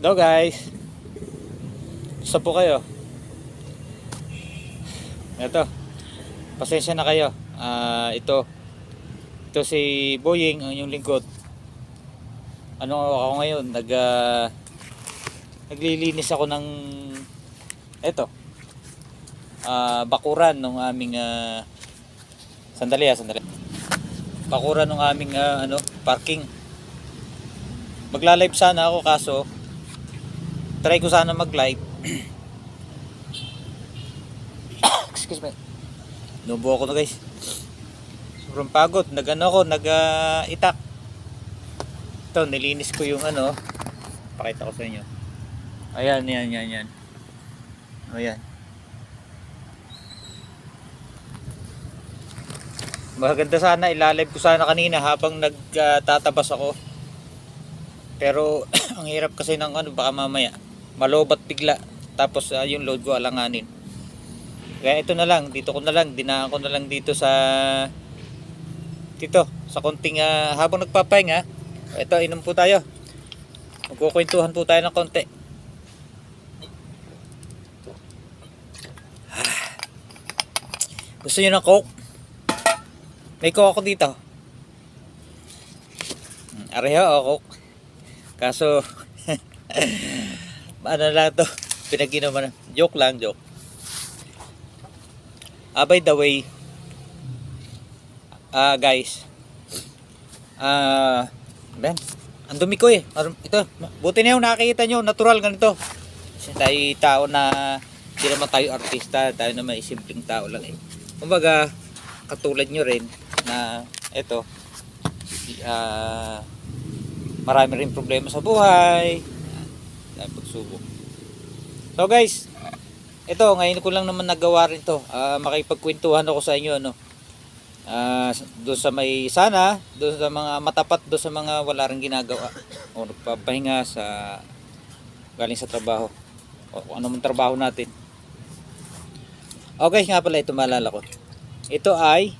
Hello guys. Gusto po kayo? Ito. Pasensya na kayo. Ah, ito. Ito si Boying, ang inyong lingkod. Ano ako ngayon? Nag ah, naglilinis ako ng ito. Ah, bakuran ng aming ah, sandali ah, sandali. Bakuran ng aming ah, ano, parking. Magla-live sana ako kaso try ko sana mag-live. Excuse me. Nubo ako na guys. Sobrang pagod. Nag-ano ako, nag-itak. Ito, nilinis ko yung ano. Pakita ko sa inyo. Ayan, yan, yan, yan. Ayan. Maganda sana, ilalive ko sana kanina habang nagtatabas ako. Pero ang hirap kasi ng ano baka mamaya malobat bigla tapos ah, yung load ko alanganin. Kaya ito na lang, dito ko na lang, dinaan ko na lang dito sa dito sa konting ah, habang nagpapahinga. Ito inom po tayo. Magkukwentuhan po tayo ng konti. Gusto niyo ng coke? May coke ako dito. Hmm, Areho, oh, coke. Kaso, ano lang to, pinag-inuman. Joke lang, joke. Ah, by the way, ah, guys, ah, ben, ang dumi ko eh. Ito, buti na yung nakikita nyo, natural ganito. Kasi tayo tao na, hindi naman tayo artista, tayo naman simpleng tao lang eh. Kumbaga, katulad nyo rin, na, ito, ah, marami rin problema sa buhay dahil pagsubok so guys ito ngayon ko lang naman nagawa rin to. Ah, makipagkwentuhan ako sa inyo no Ah, doon sa may sana doon sa mga matapat doon sa mga wala rin ginagawa. O nagpapahinga sa galing sa trabaho. O kung ano man trabaho natin. Okay nga pala ito maalala ko. Ito ay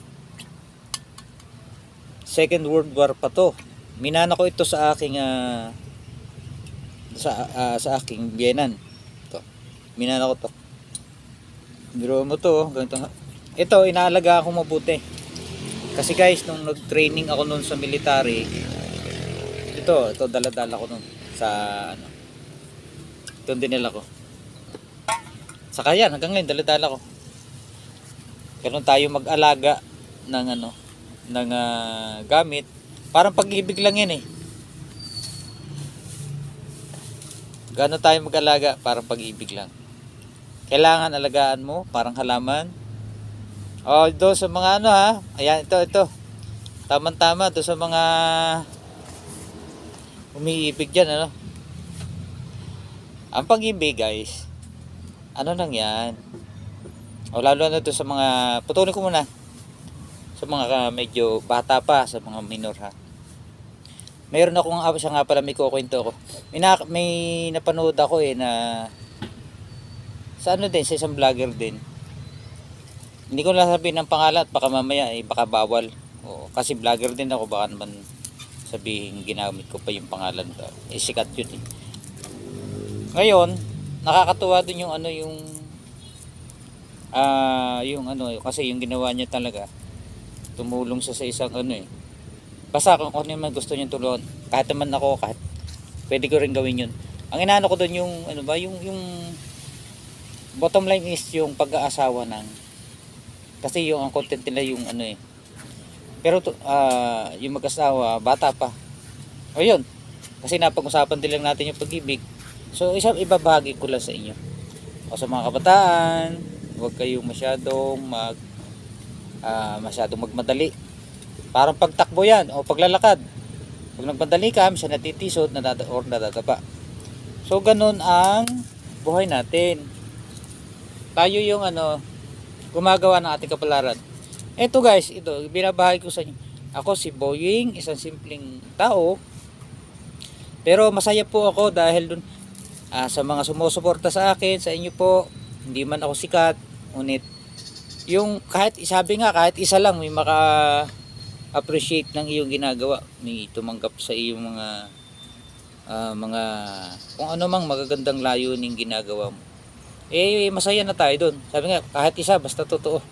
Second World War pa to. Minana ko ito sa aking ah, sa ah, sa aking biyenan. To minana ko to. Biro mo to oh, ganito ito inaalaga ako mabuti. Kasi guys nung nag-training ako noon sa military ito ito dala-dala ko noon sa ano ito din nila ko. Saka yan hanggang ngayon dala-dala ko. Ganun tayo mag-alaga ng ano ng ah, gamit. Parang pag-ibig lang yan eh. Gano'n tayo mag-alaga? Parang pag-ibig lang. Kailangan alagaan mo, parang halaman. Ito sa mga ano ha. Ayan, ito, ito. Tama-tama, ito sa mga umiibig dyan, ano. Ang pag-ibig, guys, ano lang yan. O, lalo na ito sa mga, putulin ko muna sa mga medyo bata pa, sa mga minor ha. Meron akong ah, siya nga pala may kukwento ko. May, na, may napanood ako eh na sa ano din, sa isang vlogger din. Hindi ko lang sabihin ng pangalan at baka mamaya eh, baka bawal. Oo, kasi vlogger din ako, baka naman sabihin ginamit ko pa yung pangalan. to. Eh, sikat yun eh. Ngayon, nakakatuwa din yung ano yung ah yung ano kasi yung ginawa niya talaga tumulong siya sa isang ano eh. Basta kung ano naman gusto niya tulungan, kahit naman ako, kahit pwede ko rin gawin yun. Ang inaano ko doon yung, ano ba, yung, yung bottom line is yung pag-aasawa ng, kasi yung ang content nila yung ano eh. Pero to, ah, yung mag-asawa, bata pa. O yun, kasi napag-usapan din lang natin yung pag-ibig. So, isang ibabahagi ko lang sa inyo. O sa mga kabataan, huwag kayong masyadong mag ah, masyadong magmadali. Parang pagtakbo yan o paglalakad. Pag nagmadali ka, siya natitisod nadada or nadadapa. So, ganun ang buhay natin. Tayo yung ano, gumagawa ng ating kapalaran. Ito guys, ito, binabahagi ko sa inyo. Ako si Boying, isang simpleng tao. Pero masaya po ako dahil dun ah, sa mga sumusuporta sa akin, sa inyo po. Hindi man ako sikat, ngunit yung kahit sabi nga kahit isa lang may maka appreciate ng iyong ginagawa may tumanggap sa iyong mga ah, mga kung ano mang magagandang layuning ginagawa mo. Eh masaya na tayo doon. Sabi nga kahit isa basta totoo.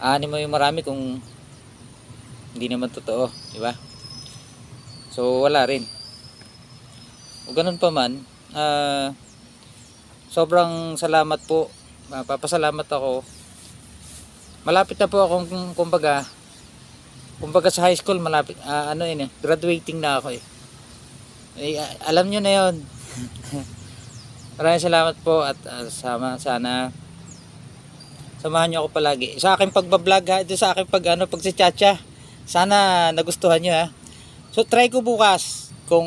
Ani mo yung marami kung hindi naman totoo, di ba? So wala rin. O ganun pa man, ah, sobrang salamat po. Papasalamat ako. Malapit na po akong kum- kumbaga, kumbaga sa high school malapit, ah, ano yun eh, graduating na ako eh. Eh, ah, alam nyo na yon. Maraming salamat po at ah, sama, sana samahan nyo ako palagi. Sa aking pagbablog ha, ito sa aking pag ano, pagsichacha. Sana nagustuhan nyo ha. So try ko bukas kung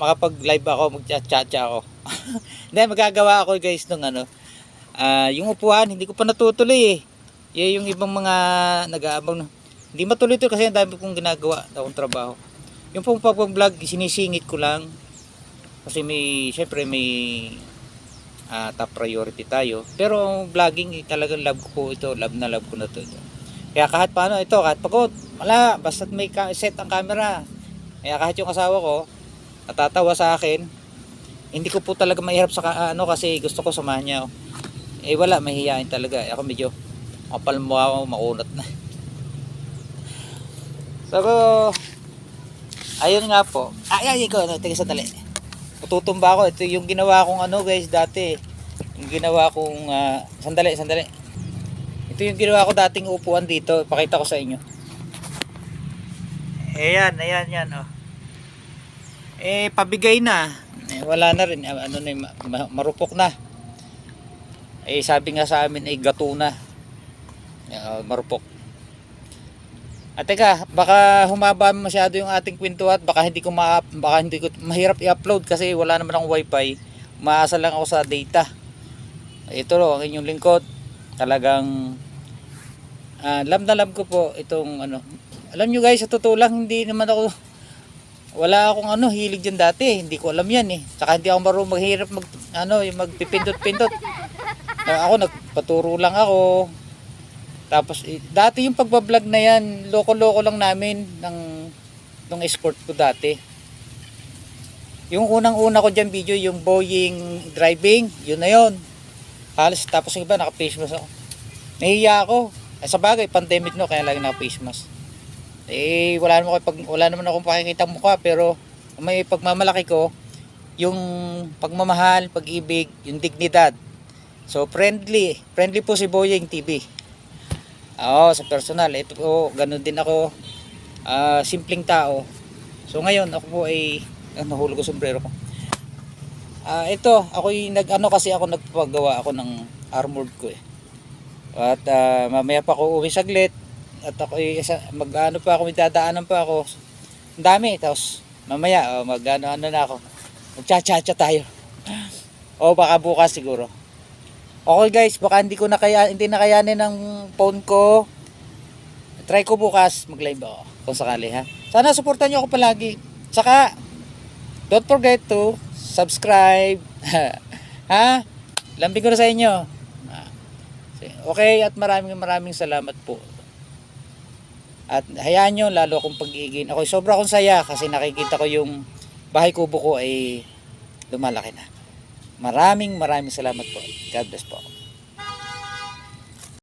makapag-live ako, mag-chacha ako. Hindi, magagawa ako guys nung ano. ah yung upuan, hindi ko pa natutuloy eh. Yung ibang mga nag-aabang. Hindi matuloy to kasi ang dami kong ginagawa na akong trabaho. Yung pong pag-vlog, sinisingit ko lang. Kasi may, syempre may ah, top priority tayo. Pero ang vlogging, eh, talagang love ko po ito. Love na love ko na to. Kaya kahit paano ito, kahit pagod, wala, basta may set ang camera. Kaya kahit yung asawa ko, natatawa sa akin, hindi ko po talaga mahirap sa ka- ano kasi gusto ko samahan niya. ako. Eh wala, mahihayin talaga. Ako medyo kapal mo ako, na. So, ayun nga po. Ay, ay, ikaw, ano, teka sandali. Tutumba ako. Ito yung ginawa kong ano guys dati. Yung ginawa kong, ah, sandali, sandali. Ito yung ginawa ko dating upuan dito. Pakita ko sa inyo. Ayan, ayan, yan, oh. Eh, pabigay na. Eh, wala na rin. Ah, Ano na, marupok na. Eh, sabi nga sa amin, eh, gato na. Ah, marupok. At teka, baka humaba masyado yung ating kwento at baka hindi ko ma baka hindi ko mahirap i-upload kasi wala naman akong wifi. Maasa lang ako sa data. Ito lo, ang inyong lingkod. Talagang ah, alam na alam ko po itong ano. Alam nyo guys, sa totoo lang hindi naman ako wala akong ano hilig diyan dati. Hindi ko alam yan eh. Saka hindi ako marunong maghirap mag ano, yung magpipindot-pindot. Ah, ako nagpaturo lang ako. Tapos eh, dati yung pagbablog na yan, loko-loko lang namin ng ng escort ko dati. Yung unang-una ko diyan video, yung Boeing driving, yun na yun. Halos tapos iba naka-face mask ako. Nahiya ako. Eh, sa bagay, pandemic no, kaya lagi naka-face mask. Eh, wala naman, ako, pag, wala naman akong pakikita mukha, pero may pagmamalaki ko, yung pagmamahal, pag-ibig, yung dignidad. So, friendly. Friendly po si Boying TV. Oo, sa personal. Ito po, ganun din ako. ah, simpleng tao. So, ngayon, ako po ay, ah, nahulog ko sombrero ko. Ah, ito, ako yung nag, ano kasi ako nagpagawa ako ng armored ko eh. At ah, mamaya pa ako uwi saglit. At ako ay isa, mag ano pa ako, may pa ako. Ang dami. Tapos, mamaya, oh, mag ano, ano na ako. Magcha-cha-cha tayo. o baka bukas siguro. Okay guys, baka hindi ko na kaya hindi na kayanin ng phone ko. Try ko bukas mag-live ako kung sakali ha. Sana suportahan niyo ako palagi. Saka don't forget to subscribe. ha? Lambing ko na sa inyo. Ah, Okay, at maraming maraming salamat po. At hayaan nyo, lalo akong pag-iigin. Ako sobra akong saya kasi nakikita ko yung bahay kubo ko ay lumalaki na. Maraming maraming salamat po. God bless po.